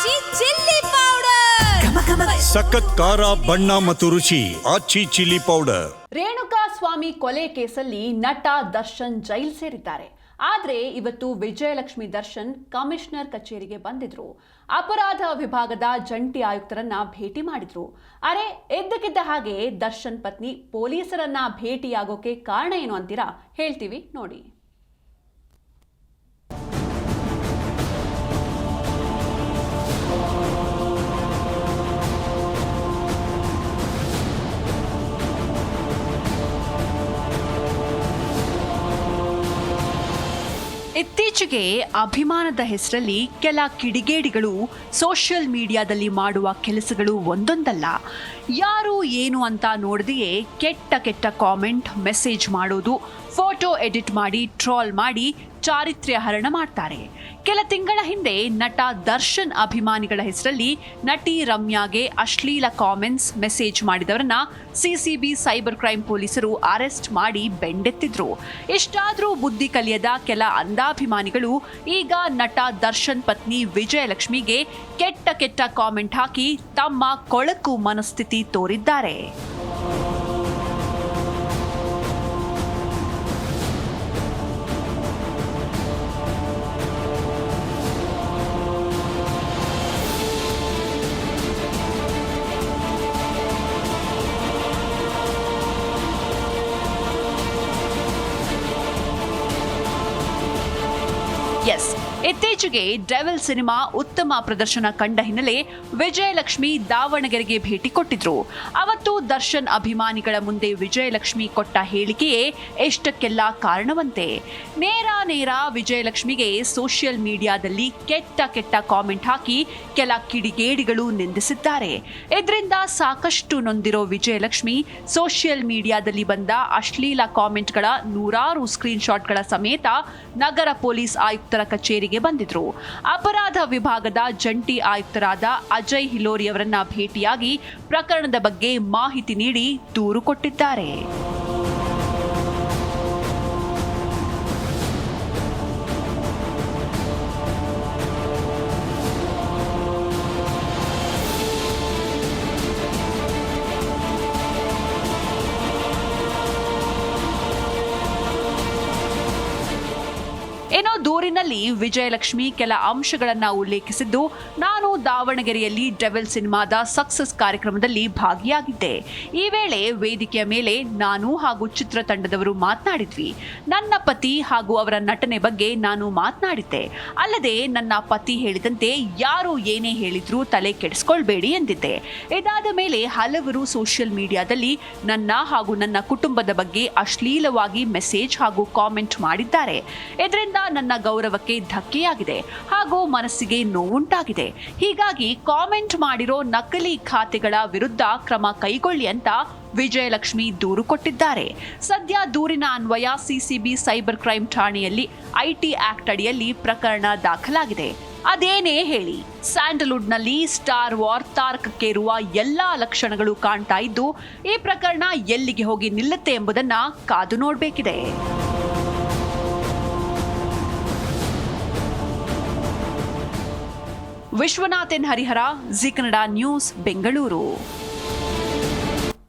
ಆಚಿ chilli powder. ಸಖತ್ ಖಾರ ಬಣ್ಣ ಮತ್ತು ರುಚಿ ಆಚಿ ಚಿಲ್ಲಿ ಪೌಡರ್. ರೇಣುಕಾ ಸ್ವಾಮಿ ಕೊಲೆ ಕೇಸಲ್ಲಿ ನಟ ದರ್ಶನ್ ಜೈಲ್ ಸೇರಿದ್ದಾರೆ. ಆದ್ರೆ ಇವತ್ತು ವಿಜಯಲಕ್ಷ್ಮಿ ದರ್ಶನ್ ಕಮಿಷನರ್ ಕಚೇರಿಗೆ ಬಂದಿದ್ರು. ಅಪರಾಧ ವಿಭಾಗದ ಜಂಟಿ ಆಯುಕ್ತರನ್ನ ಭೇಟಿ ಮಾಡಿದ್ರು. ಅರೆ ಎದ್ದಕ್ಕಿದ್ದ ಹಾಗೆ ದರ್ಶನ್ ಪತ್ನಿ ಪೊಲೀಸರನ್ನ ಭೇಟಿಯಾಗೋಕೆ ಕಾರಣ ಏನು ಅಂತೀರಾ? ಹೇಳ್ತೀವಿ ನೋಡಿ. ಇತ್ತೀಚೆಗೆ ಅಭಿಮಾನದ ಹೆಸರಲ್ಲಿ ಕೆಲ ಕಿಡಿಗೇಡಿಗಳು ಸೋಷಿಯಲ್ ಮೀಡಿಯಾದಲ್ಲಿ ಮಾಡುವ ಕೆಲಸಗಳು ಒಂದೊಂದಲ್ಲ. ಯಾರು ಏನು ಅಂತ ನೋಡದೆಯೇ ಕೆಟ್ಟ ಕೆಟ್ಟ ಕಾಮೆಂಟ್, ಮೆಸೇಜ್ ಮಾಡೋದು, ಫೋಟೋ ಎಡಿಟ್ ಮಾಡಿ, ಟ್ರೋಲ್ ಮಾಡಿ ಚಾರಿತ್ರ್ಯ ಹರಣ ಮಾಡ್ತಾರೆ. ಕೆಲ ತಿಂಗಳ ಹಿಂದೆ ನಟ ದರ್ಶನ್ ಅಭಿಮಾನಿಗಳ ಹೆಸರಲ್ಲಿ ನಟಿ ರಮ್ಯಾಗೆ ಅಶ್ಲೀಲ ಕಾಮೆಂಟ್ಸ್ ಮೆಸೇಜ್ ಮಾಡಿದವರನ್ನ ಸಿಸಿಬಿ ಸೈಬರ್ ಕ್ರೈಂ ಪೊಲೀಸರು ಅರೆಸ್ಟ್ ಮಾಡಿ ಬೆಂಡೆತ್ತಿದ್ರು. ಇಷ್ಟಾದರೂ ಬುದ್ಧಿ ಕಲಿಯದ ಕೆಲ ಅಂಧಾಭಿಮಾನಿಗಳು ಈಗ ನಟ ದರ್ಶನ್ ಪತ್ನಿ ವಿಜಯಲಕ್ಷ್ಮಿಗೆ ಕೆಟ್ಟ ಕೆಟ್ಟ ಕಾಮೆಂಟ್ ಹಾಕಿ ತಮ್ಮ ಕೊಳಕು ಮನಸ್ಥಿತಿ ತೋರಿದ್ದಾರೆ. Yes. ಇತ್ತೀಚೆಗೆ ಡೆವಿಲ್ ಸಿನಿಮಾ ಉತ್ತಮ ಪ್ರದರ್ಶನ ಕಂಡ ಹಿನ್ನೆಲೆ ವಿಜಯಲಕ್ಷ್ಮಿ ದಾವಣಗೆರೆಗೆ ಭೇಟಿ ಕೊಟ್ಟಿದ್ರು. ಅವತ್ತು ದರ್ಶನ್ ಅಭಿಮಾನಿಗಳ ಮುಂದೆ ವಿಜಯಲಕ್ಷ್ಮಿ ಕೊಟ್ಟ ಹೇಳಿಕೆಯೇ ಎಷ್ಟಕ್ಕೆಲ್ಲ ಕಾರಣವಂತೆ. ನೇರ ನೇರ ವಿಜಯಲಕ್ಷ್ಮಿಗೆ ಸೋಷಿಯಲ್ ಮೀಡಿಯಾದಲ್ಲಿ ಕೆಟ್ಟ ಕೆಟ್ಟ ಕಾಮೆಂಟ್ ಹಾಕಿ ಕೆಲ ಕಿಡಿಗೇಡಿಗಳು ನಿಂದಿಸಿದ್ದಾರೆ. ಇದರಿಂದ ಸಾಕಷ್ಟು ನೊಂದಿರೋ ವಿಜಯಲಕ್ಷ್ಮಿ ಸೋಷಿಯಲ್ ಮೀಡಿಯಾದಲ್ಲಿ ಬಂದ ಅಶ್ಲೀಲ ಕಾಮೆಂಟ್ಗಳ ನೂರಾರು ಸ್ಕ್ರೀನ್ಶಾಟ್ಗಳ ಸಮೇತ ನಗರ ಪೊಲೀಸ್ ಆಯುಕ್ತರ ಕಚೇರಿಗೆ ಬಂದಿದ್ರು. ಅಪರಾಧ ವಿಭಾಗದ ಜಂಟಿ ಆಯುಕ್ತರಾದ ಅಜಯ್ ಹಿಲೋರಿಯವರನ್ನ ಭೇಟಿಯಾಗಿ ಪ್ರಕರಣದ ಬಗ್ಗೆ ಮಾಹಿತಿ ನೀಡಿ ದೂರು ಕೊಟ್ಟಿದ್ದಾರೆ. ದೂರಿನಲ್ಲಿ ವಿಜಯಲಕ್ಷ್ಮಿ ಕೆಲ ಅಂಶಗಳನ್ನು ಉಲ್ಲೇಖಿಸಿದ್ದು, ನಾನು ದಾವಣಗೆರೆಯಲ್ಲಿ ಡೆವಿಲ್ ಸಿನಿಮಾದ ಸಕ್ಸಸ್ ಕಾರ್ಯಕ್ರಮದಲ್ಲಿ ಭಾಗಿಯಾಗಿದ್ದೆ. ಈ ವೇಳೆ ವೇದಿಕೆಯ ಮೇಲೆ ನಾನು ಹಾಗೂ ಚಿತ್ರತಂಡದವರು ಮಾತನಾಡಿದ್ವಿ. ನನ್ನ ಪತಿ ಹಾಗೂ ಅವರ ನಟನೆ ಬಗ್ಗೆ ನಾನು ಮಾತನಾಡಿದ್ದೆ. ಅಲ್ಲದೆ ನನ್ನ ಪತಿ ಹೇಳಿದಂತೆ ಯಾರು ಏನೇ ಹೇಳಿದ್ರೂ ತಲೆ ಕೆಡಿಸ್ಕೊಳ್ಬೇಡಿ ಎಂದಿದ್ದೆ. ಇದಾದ ಮೇಲೆ ಹಲವರು ಸೋಷಿಯಲ್ ಮೀಡಿಯಾದಲ್ಲಿ ನನ್ನ ಹಾಗೂ ನನ್ನ ಕುಟುಂಬದ ಬಗ್ಗೆ ಅಶ್ಲೀಲವಾಗಿ ಮೆಸೇಜ್ ಹಾಗೂ ಕಾಮೆಂಟ್ ಮಾಡಿದ್ದಾರೆ. ಇದರಿಂದ ನನ್ನ ಗೌರವಕ್ಕೆ ಧಕ್ಕೆಯಾಗಿದೆ ಹಾಗೂ ಮನಸ್ಸಿಗೆ ನೋವುಂಟಾಗಿದೆ. ಹೀಗಾಗಿ ಕಾಮೆಂಟ್ ಮಾಡಿರೋ ನಕಲಿ ಖಾತೆಗಳ ವಿರುದ್ಧ ಕ್ರಮ ಕೈಗೊಳ್ಳಿ ಅಂತ ವಿಜಯಲಕ್ಷ್ಮಿ ದೂರು ಕೊಟ್ಟಿದ್ದಾರೆ. ಸದ್ಯ ದೂರಿನ ಅನ್ವಯ ಸಿಸಿಬಿ ಸೈಬರ್ ಕ್ರೈಂ ಠಾಣೆಯಲ್ಲಿ ಐಟಿ ಆಕ್ಟ್ ಅಡಿಯಲ್ಲಿ ಪ್ರಕರಣ ದಾಖಲಾಗಿದೆ. ಅದೇನೇ ಹೇಳಿ, ಸ್ಯಾಂಡಲ್ವುಡ್ನಲ್ಲಿ ಸ್ಟಾರ್ ವಾರ್ ತಾರಕಕ್ಕೇರುವ ಎಲ್ಲಾ ಲಕ್ಷಣಗಳು ಕಾಣ್ತಾ ಇದ್ದು, ಈ ಪ್ರಕರಣ ಎಲ್ಲಿಗೆ ಹೋಗಿ ನಿಲ್ಲುತ್ತೆ ಎಂಬುದನ್ನ ಕಾದು ನೋಡಬೇಕಿದೆ. Vishwanathan Harihara Zee Kannada news Bengaluru.